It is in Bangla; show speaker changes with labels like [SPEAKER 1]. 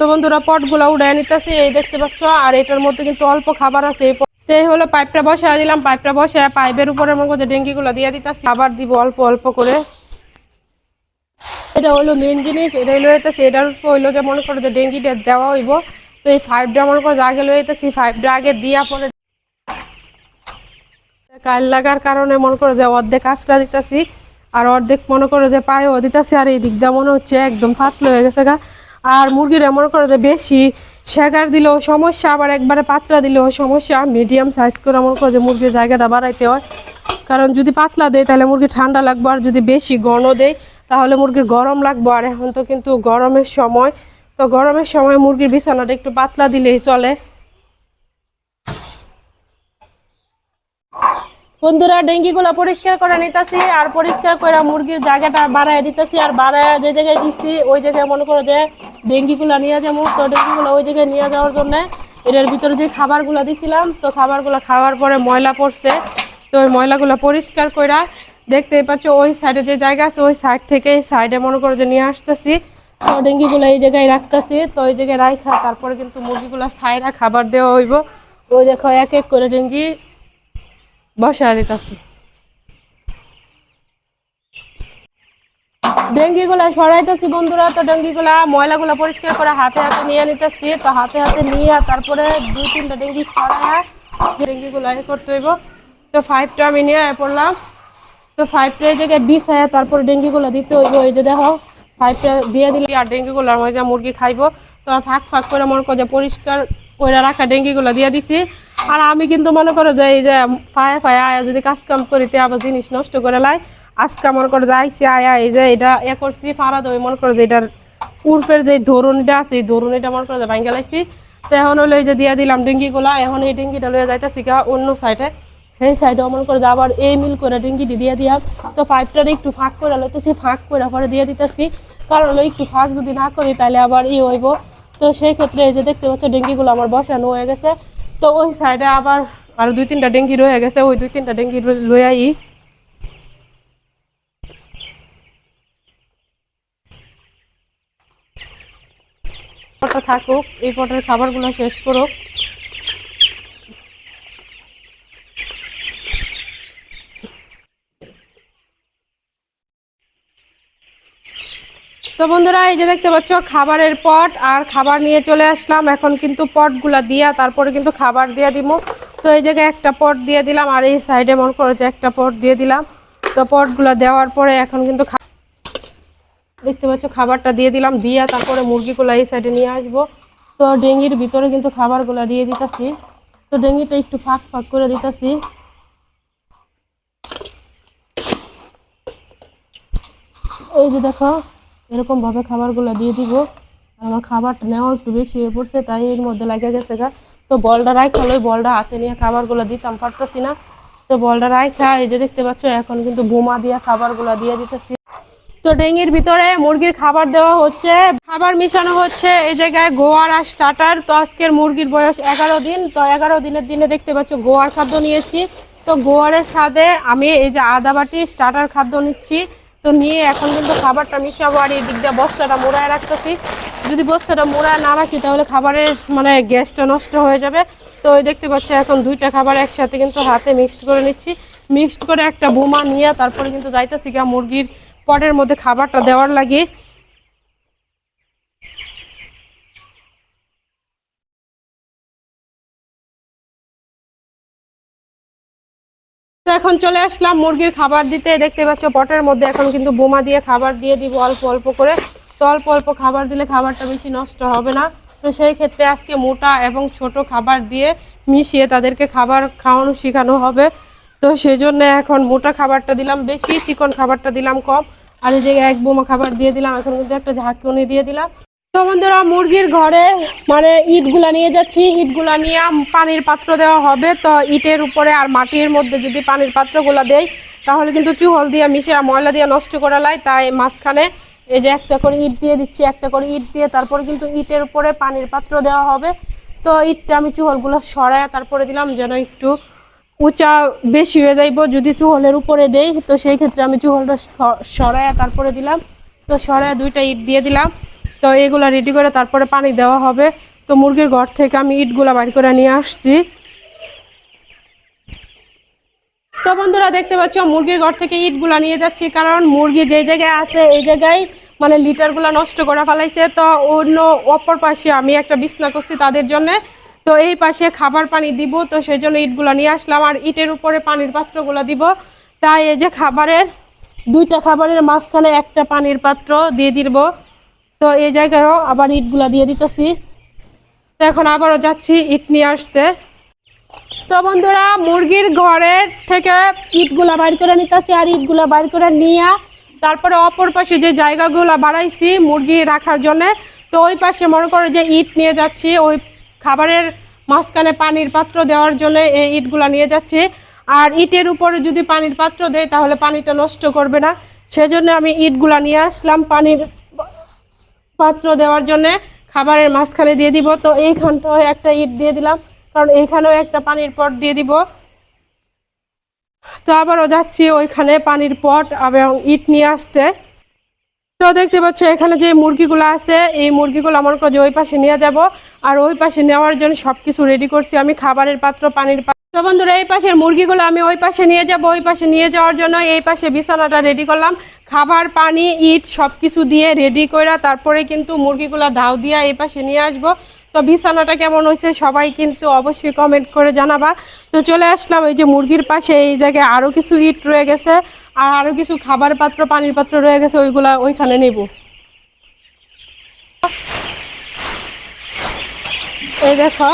[SPEAKER 1] তো বন্ধুরা, পটগুলো উড়াই নিতেছি, এই দেখতে পাচ্ছ, আর এটার মধ্যে কিন্তু অল্প খাবার আছে। এই হলো পাইপটা বসায় দিলাম, পাইপটা বসে পাইপের উপরে মনে করছে ডেঙ্গিগুলো দিয়ে দিতেছি। খাবার দিব অল্প অল্প করে। এটা হলো মেন জিনিস এটা হলো এতেছে এটার উপর হইল যে মনে করো যে ডেঙ্গিটা দেওয়া হইব, তো এই ফাইভটা মনে করো আগে লয়ে যেতেছি ফাইভটা আগে দিয়া পরে কাল লাগার কারণে মনে করো যে অর্ধেক আশ্রা দিতেছি, আর অর্ধেক মনে করো যে পায়েও দিতেছি, আর এই দিক যা মনে হচ্ছে একদম পাতলা হয়ে গেছে গা। আর মুরগিরা মনে করো যে বেশি শেগার দিলেও সমস্যা, আবার একবারে পাতলা দিলেও সমস্যা। মিডিয়াম সাইজ করে মনে করো যে মুরগির জায়গাটা বাড়াইতে হয়। কারণ যদি পাতলা দেয় তাহলে মুরগি ঠান্ডা লাগবে, আর যদি বেশি ঘন দেয় তাহলে মুরগির গরম লাগবে। আর এখন তো কিন্তু গরমের সময়, তো গরমের সময় মুরগির বিছানাটা একটু পাতলা দিলেই চলে। বন্ধুরা, ডেঙ্গিগুলো পরিষ্কার করে নিতেছি, আর পরিষ্কার করে মুরগির জায়গাটা বাড়ায় দিতেছি, আর বাড়ায় যে জায়গায় দিচ্ছি ওই জায়গায় মনে করো যে ডেঙ্গিগুলো নিয়ে যাব, তো ডেঙ্গিগুলো ওই জায়গায় নিয়ে যাওয়ার জন্য এটার ভিতরে যে খাবারগুলো দিছিলাম, তো খাবারগুলো খাওয়ার পরে ময়লা পড়ছে। তো ওই ময়লাগুলো পরিষ্কার করে দেখতেই পাচ্ছ, ওই সাইডে যে জায়গা আছে, ওই সাইড থেকে এই সাইডে মনে করো যে নিয়ে আসতেছি। তো ডেঙ্গিগুলো এই জায়গায় রাখতেছি, তো ওই জায়গায় রাখা তারপরে কিন্তু মুরগিগুলো সাইডা খাবার দেওয়া হইব। ওই দেখো এক এক করে ডেঙ্গি বসায় দিতেছি। ডেঙ্গিগুলা সরাইতেছি বন্ধুরা, তো ডেঙ্গিগুলা, ময়লাগুলা পরিষ্কার করে হাতে হাতে নিয়ে নিতেছি, তো হাতে হাতে নিয়ে তারপরে দুই তিনটা ডেঙ্গি সরায় ডেঙ্গিগুলা এ করতে হইব। তো ফাইভটা আমি নিয়ে পড়লাম। তো ফাইভটা এই জায়গায় বিষ আয় তারপরে ডেঙ্গিগুলা দিতে হইব, এই যে দেখো ফাইভটা দিয়ে দিলে আর ডেঙ্গিগুলার মজা মুরগি খাইবো। তো ফাঁক ফাঁক করে মনে করো যে পরিষ্কার করে রাখা ডেঙ্গিগুলো দিয়ে দিছি। আর আমি কিন্তু মনে করো যে এই যে ফায়া ফায়া আয়া যদি কাজ কাম করিতে আবার জিনিস নষ্ট করে লাই। আজকে মনে করো যে আইসি, আয়া এই যে এটা এ করছি ফাড়া দেবো মনে করো যে এটার উর্ফের যে ধরুনটা আছে, এই ধরুনিটা মনে করো যে ভাঙ্গে লাইছি। তো এখন হলো এই যে দিয়ে দিলাম ডেঙ্গিগুলা, এখন এই ডেঙ্গিটা লয়ে যাইতেছি অন্য সাইডে সেই সাইডে মনে করে আবার এই মিল করে ডেঙ্গিটি দিয়ে দিয়া তো পাইপটার একটু ফাঁক করে লইতেছি, ফাঁক করে পরে দিয়ে দিতেছি। কারণ হলো একটু ফাঁক যদি না করি তাহলে আবার ই হইব। তো সেই ক্ষেত্রে এই যে দেখতে পাচ্ছ ডেঙ্গিগুলো আমার বসানো হয়ে গেছে। তো ওই সাইডে আবার আরও দুই তিনটা ডেঙ্গি রয়ে গেছে, ওই দুই তিনটা ডেঙ্গি লই পটটা থাকুক, এই পটের খাবারগুলো শেষ করুক। তো বন্ধুরা, এই যে দেখতে পাচ্ছ, খাবারের পট আর খাবার নিয়ে চলে আসলাম। এখন কিন্তু পটগুলা দিয়া, তারপরে কিন্তু খাবার দিয়ে দিব তো এই জায়গায় একটা পট দিয়ে দিলাম, আর এই সাইডে মন করো যে একটা পট দিয়ে দিলাম। তো পটগুলা দেওয়ার পরে এখন কিন্তু দেখতে পাচ্ছ, খাবারটা দিয়ে দিলাম, দিয়ে তারপরে মুরগিগুলো এই সাইডে নিয়ে আসব। তো ডেঙ্গির ভিতরে কিন্তু খাবারগুলো দিয়ে দিতেছি। তো ডেঙ্গিটা একটু ফাঁক ফাঁক করে দিতেছি। এই যে দেখো এরকম ভাবে খাবারগুলো দিয়ে দিব। আমার খাবারটা নেওয়া একটু বেশি হয়ে পড়ছে, তাই এর মধ্যে লাগে গেছে গা। তো বলটা রাখা ওই বলটা হাতে নিয়ে খাবারগুলো দিতাম, পারতেছি না। তো বলটা রাখা এই যে দেখতে পাচ্ছ, এখন কিন্তু বোমা দিয়ে খাবারগুলো দিয়ে দিতেছি। তো ডেঙ্গির ভিতরে মুরগির খাবার দেওয়া হচ্ছে, খাবার মিশানো হচ্ছে, এই জায়গায় গোয়ার আর স্টার্টার। তো আজকের মুরগির বয়স এগারো দিন, তো এগারো দিনের দিনে দেখতে পাচ্ছ গোয়ার খাদ্য নিয়েছি। তো গোয়ারের সাথে আমি এই যে আদা বাটি, স্টার্টার খাদ্য নিচ্ছি। তো নিয়ে এখন কিন্তু খাবারটা মিশাবো আর এই দিকটা বস্তাটা মোড়ায় রাখতেছি। যদি বস্তাটা মোড়ায় না রাখি, তাহলে খাবারের মানে গ্যাসটা নষ্ট হয়ে যাবে। তো দেখতে পাচ্ছ এখন দুইটা খাবার একসাথে কিন্তু হাতে মিক্সড করে নিচ্ছি। মিক্সড করে একটা বোমা নিয়ে তারপরে কিন্তু যাইতেছি গা মুরগির পটের মধ্যে খাবারটা দেওয়ার লাগে। তো এখন চলে আসলাম মুরগির খাবার দিতে। দেখতে পাচ্ছ পটের মধ্যে এখন কিন্তু বোমা দিয়ে খাবার দিয়ে দিব অল্প অল্প করে। তো অল্প অল্প খাবার দিলে খাবারটা বেশি নষ্ট হবে না। তো সেই ক্ষেত্রে আজকে মোটা এবং ছোট খাবার দিয়ে মিশিয়ে তাদেরকে খাবার খাওয়ানো শেখানো হবে। তো সেই জন্য এখন মোটা খাবারটা দিলাম, বেশি চিকন খাবারটা দিলাম কম। আর এই জায়গায় এক বোমা খাবার দিয়ে দিলাম, এখন কিন্তু একটা ঝাঁকুনি দিয়ে দিলাম। তো বন্ধুরা মুরগির ঘরে মানে ইটগুলা নিয়ে যাচ্ছি। ইটগুলা নিয়ে পানির পাত্র দেওয়া হবে। তো ইটের উপরে আর মাটির মধ্যে যদি পানির পাত্রগুলা দেই, তাহলে কিন্তু চুহল দিয়ে মিশে ময়লা দিয়ে নষ্ট করে লাই। তাই মাঝখানে এই যে একটা করে ইট দিয়ে দিচ্ছি, একটা করে ইট দিয়ে তারপর কিন্তু ইটের উপরে পানির পাত্র দেওয়া হবে। তো ইটটা আমি চুহলগুলো সরায় তারপরে দিলাম যেন একটু উঁচা বেশি হয়ে যাইব, যদি চুহলের উপরে দেই, তো সেই ক্ষেত্রে আমি চুহলটা স- সরায়া তারপরে দিলাম। তো সরায়া দুইটা ইট দিয়ে দিলাম। তো এগুলা রেডি করে তারপরে পানি দেওয়া হবে। তো মুরগির ঘর থেকে আমি ইটগুলা বাড়ি করে নিয়ে আসছি। তো বন্ধুরা, দেখতে পাচ্ছ, মুরগির ঘর থেকে ইটগুলা নিয়ে যাচ্ছি, কারণ মুরগি যে জায়গায় আছে, এই জায়গায় মানে লিটারগুলো নষ্ট করে ফেলাইছে। তো অন্য অপর পাশে আমি একটা বিছনা করছি তাদের জন্য। তো এই পাশে খাবার পানি দিব, তো সেই জন্য ইটগুলো নিয়ে আসলাম। আর ইটের উপরে পানির পাত্রগুলো দিব। তাই এই যে খাবারের, দুইটা খাবারের মাঝখানে একটা পানির পাত্র দিয়ে দিব। তো এই জায়গায়ও আবার ইটগুলা দিয়ে দিতেছি। তো এখন আবারও যাচ্ছি ইট নিয়ে আসতে। তো বন্ধুরা, মুরগির ঘরের থেকে ইটগুলা বাইর করে নিতেছি আর ইটগুলা বাইর করে নিয়ে তারপরে অপর পাশে যে জায়গাগুলো বাড়াইছি মুরগি রাখার জন্য, তো ওই পাশে মনে করো যে ইট নিয়ে যাচ্ছি, ওই খাবারের মাঝখানে পানির পাত্র দেওয়ার জন্য এই ইটগুলা নিয়ে যাচ্ছি। আর ইটের উপরে যদি পানির পাত্র দেয়, তাহলে পানিটা নষ্ট করবে না। সেজন্য আমি ইটগুলা নিয়ে আসলাম পানির পাত্র দেওয়ার জন্য। খাবারের মাঝখানে দিয়ে দিব। তো এইখানটাও একটা ইট দিয়ে দিলাম, কারণ এইখানেও একটা পানির পট দিয়ে দিব। তো আবারও যাচ্ছি ওইখানে পানির পট এবং ইট নিয়ে আসতে। তো দেখতে পাচ্ছ, এখানে যে মুরগিগুলো আছে, এই মুরগিগুলো আমার কাছে ওই পাশে নিয়ে যাব। আর ওই পাশে নেওয়ার জন্য সব কিছু রেডি করছি। আমি খাবারের পাত্র, পানির পাত্র। তো বন্ধুরা, এই পাশের মুরগিগুলো আমি ওই পাশে নিয়ে যাব, ওই পাশে নিয়ে যাওয়ার জন্য এই পাশে বিছানাটা রেডি করলাম। খাবার, পানি, ইট সব কিছু দিয়ে রেডি করে তারপরে কিন্তু মুরগিগুলো ধাও দিয়ে এই পাশে নিয়ে আসব। তো বিছানাটা কেমন হয়েছে সবাই কিন্তু অবশ্যই কমেন্ট করে জানাবা। তো চলে আসলাম এই যে মুরগির পাশে, এই জায়গায় আরও কিছু ইট রয়ে গেছে আর আরও কিছু খাবার পাত্র, পানির পাত্র রয়ে গেছে, ওইগুলা ওইখানে নেব। এই দেখো